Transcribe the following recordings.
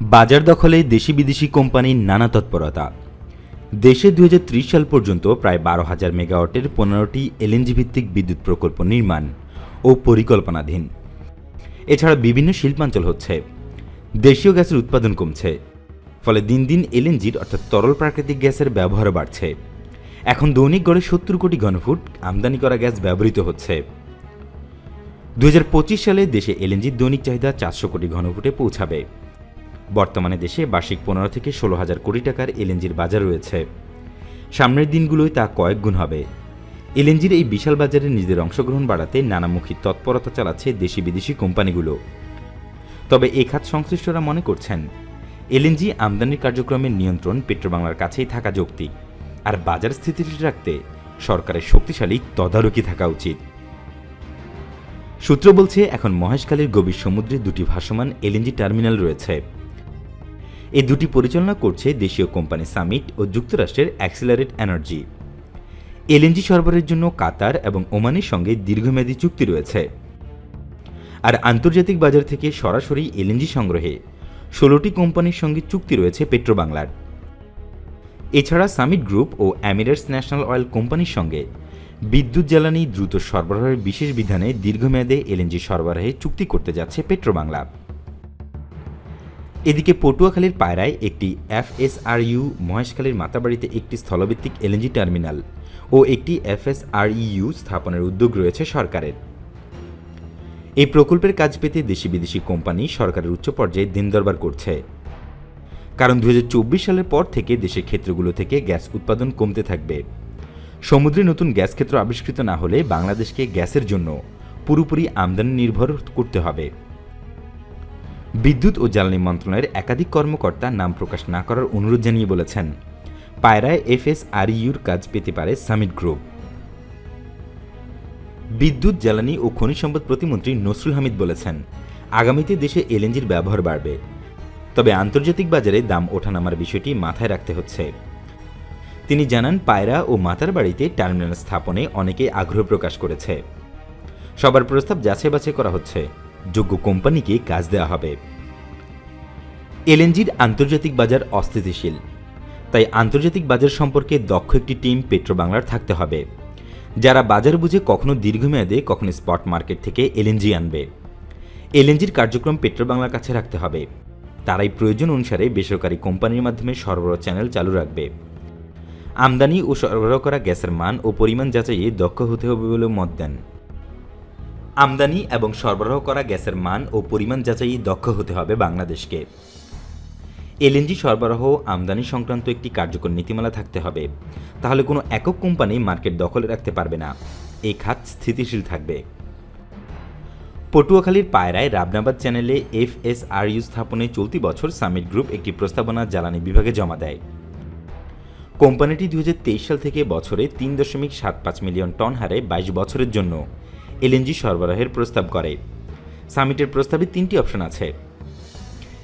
বাজার দখলে দেশি বিদেশি কোম্পানির নানা তৎপরতা। দেশে দু হাজার ত্রিশ সাল পর্যন্ত প্রায় বারো হাজার মেগাওয়াটের পনেরোটি এলএনজি ভিত্তিক বিদ্যুৎ প্রকল্প নির্মাণ ও পরিকল্পনাধীন। এছাড়া বিভিন্ন শিল্পাঞ্চল হচ্ছে। দেশীয় গ্যাসের উৎপাদন কমছে। ফলে দিন দিন এলএনজির অর্থাৎ তরল প্রাকৃতিক গ্যাসের ব্যবহার বাড়ছে। এখন দৈনিক গড়ে সত্তর কোটি ঘনফুট আমদানি করা গ্যাস ব্যবহৃত হচ্ছে। দু হাজার পঁচিশ সালে দেশে এলএনজির দৈনিক চাহিদা চারশো কোটি ঘনফুটে পৌঁছাবে। বর্তমানে দেশে বার্ষিক পনেরো থেকে ষোলো হাজার কোটি টাকার এলএনজির বাজার রয়েছে। সামনের দিনগুলোয় তা কয়েক গুণ হবে। এলএনজির এই বিশাল বাজারে নিজেদের অংশগ্রহণ বাড়াতে নানামুখী তৎপরতা চালাচ্ছে দেশি বিদেশি কোম্পানিগুলো। তবে এ খাত সংশ্লিষ্টরা মনে করছেন, এলএনজি আমদানির কার্যক্রমের নিয়ন্ত্রণ পেট্রোবাংলার কাছেই থাকা যৌক্তিক, আর বাজার স্থিতিশীল রাখতে সরকারের শক্তিশালী তদারকি থাকা উচিত। সূত্র বলছে, এখন মহেশখালীর গভীর সমুদ্রে দুটি ভাসমান এলএনজি টার্মিনাল রয়েছে। এই দুটি পরিচালনা করছে দেশীয় কোম্পানি সামিট ও যুক্তরাষ্ট্রের অ্যাক্সিলারেট এনার্জি। এলএনজি সরবরাহের জন্য কাতার এবং ওমানের সঙ্গে দীর্ঘমেয়াদী চুক্তি রয়েছে। আর আন্তর্জাতিক বাজার থেকে সরাসরি এলএনজি সংগ্রহে ষোলোটি কোম্পানির সঙ্গে চুক্তি রয়েছে পেট্রোবাংলার। এছাড়া সামিট গ্রুপ ও অ্যামিরেটস ন্যাশনাল অয়েল কোম্পানির সঙ্গে বিদ্যুৎ জ্বালানি দ্রুত সরবরাহের বিশেষ বিধানে দীর্ঘমেয়াদে এলএনজি সরবরাহে চুক্তি করতে যাচ্ছে পেট্রোবাংলা। এদিকে পটুয়াখালীর পায়রায় একটি এফএসআরইউ মহেশখালীর মাতাবাড়িতে একটি স্থলভিত্তিক এলএনজি টার্মিনাল ও একটি এফএসআরইউ স্থাপনের উদ্যোগ রয়েছে সরকারের। এই প্রকল্পের কাজ পেতে দেশি বিদেশি কোম্পানি সরকারের উচ্চ পর্যায়ে দিন দরবার করছে। কারণ দু হাজার চব্বিশ সালের পর থেকে দেশের ক্ষেত্রগুলো থেকে গ্যাস উৎপাদন কমতে থাকবে। সমুদ্রে নতুন গ্যাস ক্ষেত্র আবিষ্কৃত না হলে বাংলাদেশকে গ্যাসের জন্য পুরোপুরি আমদানি নির্ভর করতে হবে। বিদ্যুৎ ও জ্বালানি মন্ত্রণালয়ের একাধিক কর্মকর্তা নাম প্রকাশ না করার অনুরোধ জানিয়ে বলেছেন। পায়রায় এফএসআরইউর কাজ পেতে পারে সামিট গ্রুপ। বিদ্যুৎ, জ্বালানি ও খনিজ সম্পদ প্রতিমন্ত্রী নসরুল হামিদ বলেছেন, আগামীতে দেশে এলএনজির ব্যবহার বাড়বে। তবে আন্তর্জাতিক বাজারে দাম ওঠানামার বিষয়টি মাথায় রাখতে হচ্ছে। তিনি জানান, পায়রা ও মাতার বাড়িতে টার্মিনাল স্থাপনে অনেকে আগ্রহ প্রকাশ করেছে। সবার প্রস্তাব যাচাই বাছাই করা হচ্ছে। যোগ্য কোম্পানিকে কাজ দেওয়া হবে। এলএনজির আন্তর্জাতিক বাজার অস্থিতিশীল। তাই আন্তর্জাতিক বাজার সম্পর্কে দক্ষ একটি টিম পেট্রোবাংলার থাকতে হবে, যারা বাজার বুঝে কখনো দীর্ঘমেয়াদে, কখনো স্পট মার্কেট থেকে এলএনজি আনবে। এলএনজির কার্যক্রম পেট্রোবাংলার কাছে রাখতে হবে। তারাই প্রয়োজন অনুসারে বেসরকারি কোম্পানির মাধ্যমে সরবরাহ চ্যানেল চালু রাখবে। আমদানি ও সরবরাহ করা গ্যাসের মান ও পরিমাণ যাচাইয়ে দক্ষ হতে হবে বলে মত দেন। আমদানি এবং সরবরাহ করা গ্যাসের মান ও পরিমাণ যাচাইয়ে দক্ষ হতে হবে বাংলাদেশকে। এলএনজি সরবরাহ আমদানি সংক্রান্ত একটি কার্যকর নীতিমালা থাকতে হবে। তাহলে কোনো একক কোম্পানি মার্কেট দখলে রাখতে পারবে না। এই খাত স্থিতিশীল থাকবে। পটুয়াখালীর পায়রায় রাবনাবাদ চ্যানেলে এফএসআরইউ স্থাপনে চলতি বছর সামিট গ্রুপ একটি প্রস্তাবনা জ্বালানি বিভাগে জমা দেয়। কোম্পানিটি দু হাজার তেইশ সাল থেকে বছরে তিন দশমিক সাত পাঁচ মিলিয়ন টন হারে বাইশ বছরের জন্য। এলএনজি সরবরাহের প্রস্তাব করে। সামিটের প্রস্তাবে তিনটি অপশন আছে।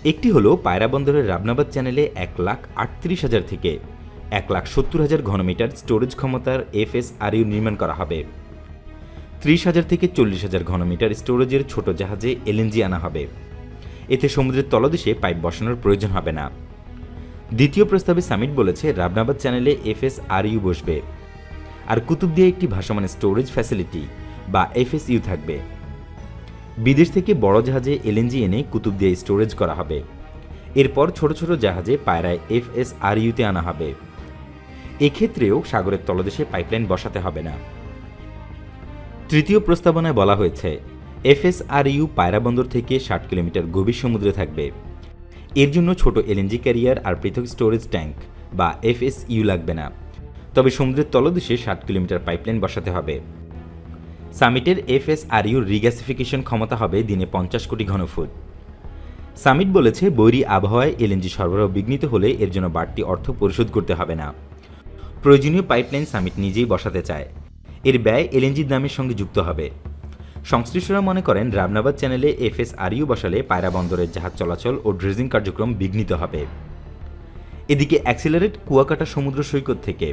একটি হলো পায়রা বন্দরের রাবনাবাদ চ্যানেলে এক লাখ আটত্রিশ হাজার থেকে এক লাখ সত্তর হাজার ঘনমিটার স্টোরেজ ক্ষমতার এফএসআরইউ নির্মাণ করা হবে। ত্রিশ হাজার থেকে চল্লিশ হাজার ঘনমিটার স্টোরেজের ছোট জাহাজে এলএনজি আনা হবে। এতে সমুদ্রের তলদেশে পাইপ বসানোর প্রয়োজন হবে না। দ্বিতীয় প্রস্তাবে সামিট বলেছে, রাবনাবাদ চ্যানেলে এফএসআরইউ বসবে। আর কুতুবদিয়া একটি ভাসমান স্টোরেজ ফ্যাসিলিটি বা এফএসইউ থাকবে। বিদেশ থেকে বড় জাহাজে এলএনজি এনে কুতুবদিয়া স্টোরেজ করা হবে। এরপর ছোট ছোট জাহাজে পায়রায় এফএসআরইউতে আনা হবে। এক্ষেত্রেও সাগরের তলদেশে পাইপলাইন বসাতে হবে না। তৃতীয় প্রস্তাবনায় বলা হয়েছে, এফএসআরইউ পায়রা বন্দর থেকে ষাট কিলোমিটার গভীর সমুদ্রে থাকবে। এর জন্য ছোট এলএনজি ক্যারিয়ার আর পৃথক স্টোরেজ ট্যাঙ্ক বা এফএসইউ লাগবে না। তবে সমুদ্রের তলদেশে ষাট কিলোমিটার পাইপলাইন বসাতে হবে। সামিটের এফএসআরইউ রিগ্যাসিফিকেশন ক্ষমতা হবে দিনে পঞ্চাশ কোটি ঘনফুট। সামিট বলেছে, বৈরী আবহাওয়ায় এলএনজি সরবরাহ বিঘ্নিত হলে এর জন্য বাড়তি অর্থ পরিশোধ করতে হবে না। প্রয়োজনীয় পাইপলাইন সামিট নিজেই বসাতে চায়। এর ব্যয় এলএনজির দামের সঙ্গে যুক্ত হবে। সংশ্লিষ্টরা মনে করেন, রামনাবাদ চ্যানেলে এফএসআরইউ বসালে পায়রা বন্দরের জাহাজ চলাচল ও ড্রেজিং কার্যক্রম বিঘ্নিত হবে। এদিকে অ্যাক্সিলারেট কুয়াকাটা সমুদ্র সৈকত থেকে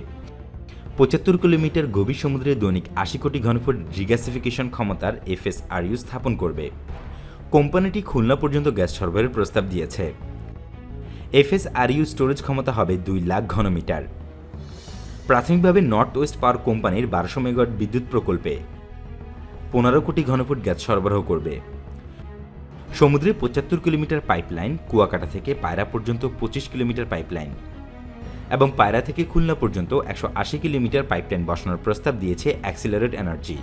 পঁচাত্তর কিলোমিটার গভীর সমুদ্রে দৈনিক আশি কোটি ঘনফুট রিগ্যাসিফিকেশন ক্ষমতার এফএসআরইউ স্থাপন করবে। কোম্পানিটি খুলনা পর্যন্ত গ্যাস সরবরাহের প্রস্তাব দিয়েছে। এফএসআরইউ স্টোরেজ ক্ষমতা হবে দুই লাখ ঘনমিটার। প্রাথমিকভাবে নর্থ ওয়েস্ট পাওয়ার কোম্পানির বারোশো মেগাওয়াট বিদ্যুৎ প্রকল্পে পনেরো কোটি ঘনফুট গ্যাস সরবরাহ করবে। সমুদ্রে পঁচাত্তর কিলোমিটার পাইপলাইন কুয়াকাটা থেকে পায়রা পর্যন্ত পঁচিশ কিলোমিটার পাইপলাইন এবং পায়রা থেকে খুলনা পর্যন্ত একশো আশি কিলোমিটার পাইপলাইন বসানোর প্রস্তাব দিয়েছে অ্যাক্সিলারেট এনার্জি।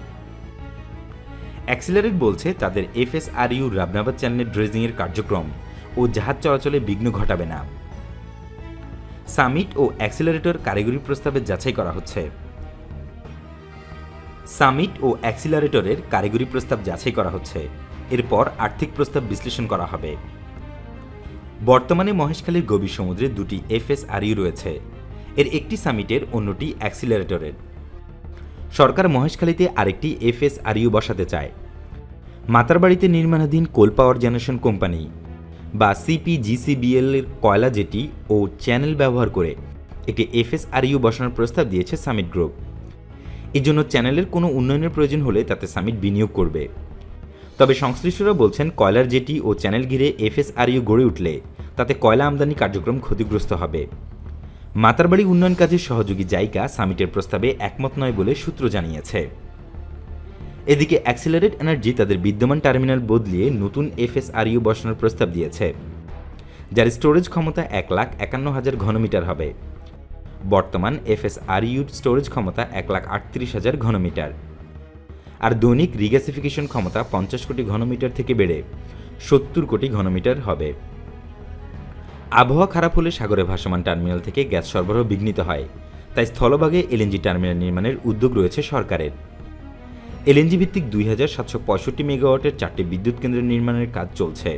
অ্যাক্সিলারেট বলছে তাদের এফএসআরইউ রাবনাবাদ চ্যানেলের ড্রেজিংয়ের কার্যক্রম ও জাহাজ চলাচলে বিঘ্ন ঘটাবে না। সামিট ও অ্যাক্সিলারেটর কারিগরি প্রস্তাবে যাচাই করা হচ্ছে। সামিট ও অ্যাক্সিলারেটরের কারিগরি প্রস্তাব যাচাই করা হচ্ছে। এরপর আর্থিক প্রস্তাব বিশ্লেষণ করা হবে। বর্তমানে মহেশখালীর গভীর সমুদ্রে দুটি এফএসআরইউ রয়েছে। এর একটি সামিটের, অন্যটি অ্যাক্সিলারেটরের। সরকার মহেশখালীতে আরেকটি এফএসআরইউ বসাতে চায়। মাতারবাড়িতে নির্মাণাধীন কোল পাওয়ার জেনারেশন কোম্পানি বা সিপিজিসিবিএল এর কয়লা জেটি ও চ্যানেল ব্যবহার করে একটি এফএসআরইউ বসানোর প্রস্তাব দিয়েছে সামিট গ্রুপ। এজন্য চ্যানেলের কোনো উন্নয়নের প্রয়োজন হলে তাতে সামিট বিনিয়োগ করবে। তবে সংশ্লিষ্টরা বলছেন, কয়লার জেটি ও চ্যানেল ঘিরে এফএসআরইউ গড়ে উঠলে তাতে কয়লা আমদানি কার্যক্রম ক্ষতিগ্রস্ত হবে। মাতারবাড়ি উন্নয়ন কাজের সহযোগী জায়গা সামিটের প্রস্তাবে একমত নয় বলে সূত্র জানিয়েছে। এদিকে অ্যাক্সিলারেট এনার্জি তাদের বিদ্যমান টার্মিনাল বদলিয়ে নতুন এফএসআরইউ বসানোর প্রস্তাব দিয়েছে, যার স্টোরেজ ক্ষমতা এক লাখ একান্ন হাজার ঘনমিটার হবে। বর্তমান এফএসআরইউর স্টোরেজ ক্ষমতা এক লাখ আটত্রিশ হাজার ঘনমিটার। আর দৈনিক রিগ্যাসিফিকেশন ক্ষমতা পঞ্চাশ কোটি ঘনমিটার থেকে বেড়ে সত্তর কোটি ঘনমিটার হবে। আবহাওয়া খারাপ হলে সাগরে ভাসমান টার্মিনাল থেকে গ্যাস সরবরাহ বিঘ্নিত হয়। তাই স্থলভাগে এলএনজি টার্মিনাল নির্মাণের উদ্যোগ রয়েছে সরকারের। এলএনজি ভিত্তিক দুই হাজার সাতশো পঁয়ষট্টি মেগাওয়াটের চারটি বিদ্যুৎ কেন্দ্র নির্মাণের কাজ চলছে।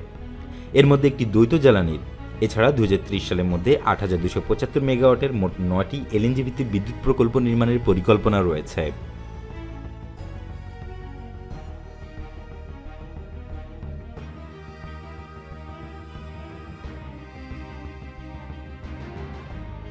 এর মধ্যে একটি দ্বৈত জ্বালানির, এছাড়া দু হাজার ত্রিশ সালের মধ্যে আট হাজার দুশো পঁচাত্তর মেগাওয়াটের মোট নয়টি এলএনজি ভিত্তিক বিদ্যুৎ প্রকল্প নির্মাণের পরিকল্পনা রয়েছে।